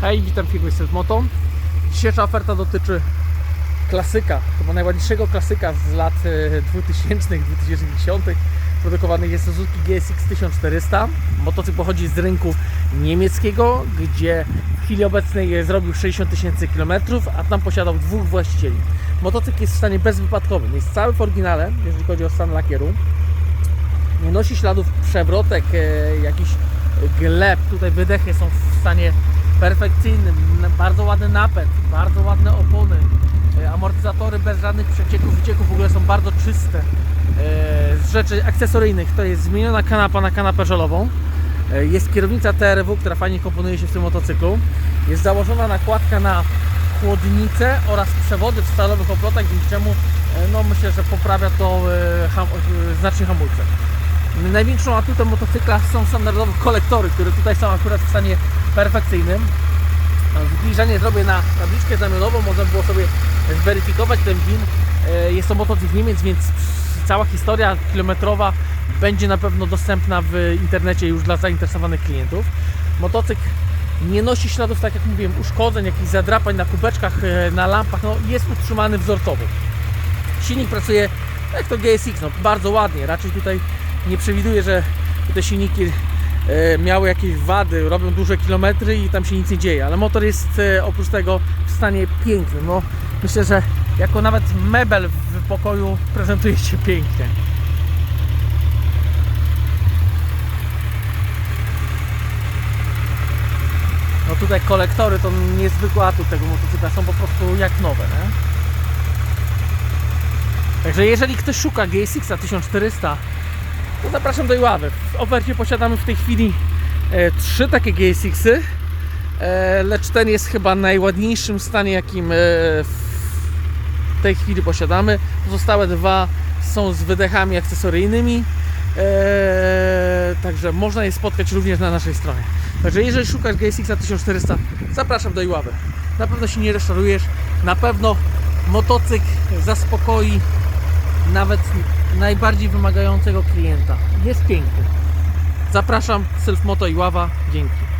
Hej, witam firmy Moto. Dzisiejsza oferta dotyczy klasyka, chyba najładniejszego klasyka z lat e, 2000-2010. Produkowany jest Suzuki GSX 1400. Motocykl pochodzi z rynku niemieckiego, gdzie w chwili obecnej zrobił 60 tysięcy kilometrów, a tam posiadał dwóch właścicieli. Motocykl jest w stanie bezwypadkowym, jest cały w oryginale, jeżeli chodzi o stan lakieru. Nie nosi śladów przewrotek, e, jakichś gleb. Tutaj wydechy są w stanie perfekcyjnym. Bardzo ładny napęd, bardzo ładne opony. e, Amortyzatory bez żadnych przecieków, wycieków w ogóle są bardzo czyste. E, Z rzeczy akcesoryjnych to jest zmieniona kanapa na kanapę żelową. E, Jest kierownica TRW, która fajnie komponuje się w tym motocyklu. Jest założona nakładka na chłodnicę oraz przewody w stalowych oplotach, dzięki czemu no, myślę, że poprawia to znacznie hamulce. Największą atutem motocykla są standardowe kolektory, które tutaj są akurat w stanie perfekcyjnym. Zbliżenie zrobię na tabliczkę znamionową, można było sobie zweryfikować ten win. E, Jest to motocykl Niemiec, więc cała historia kilometrowa będzie na pewno dostępna w internecie już dla zainteresowanych klientów. Motocykl nie nosi śladów, tak jak mówiłem, uszkodzeń, jakichś zadrapań na kubeczkach, e, na lampach, no, jest utrzymany wzorcowo. Silnik pracuje jak to GSX, no, bardzo ładnie. Raczej tutaj nie przewiduję, że te silniki e, miały jakieś wady, robią duże kilometry i tam się nic nie dzieje, ale motor jest e, oprócz tego w stanie pięknym. No, myślę, że jako nawet mebel w pokoju prezentuje się pięknie. No tutaj kolektory to niezwykły atut tego motocykla, są po prostu jak nowe, nie? Także jeżeli ktoś szuka GSX 1400, to zapraszam do Iławy. W ofercie posiadamy w tej chwili e, trzy takie GSX-y, e, lecz ten jest chyba najładniejszym stanie, jakim e, w tej chwili posiadamy. Pozostałe dwa są z wydechami akcesoryjnymi, także można je spotkać również na naszej stronie. Także jeżeli szukasz GSX 1400, zapraszam do Iławy. Na pewno się nie rozczarujesz, na pewno motocykl zaspokoi nawet najbardziej wymagającego klienta. Jest piękny. Zapraszam, Self Moto i Ława. Dzięki.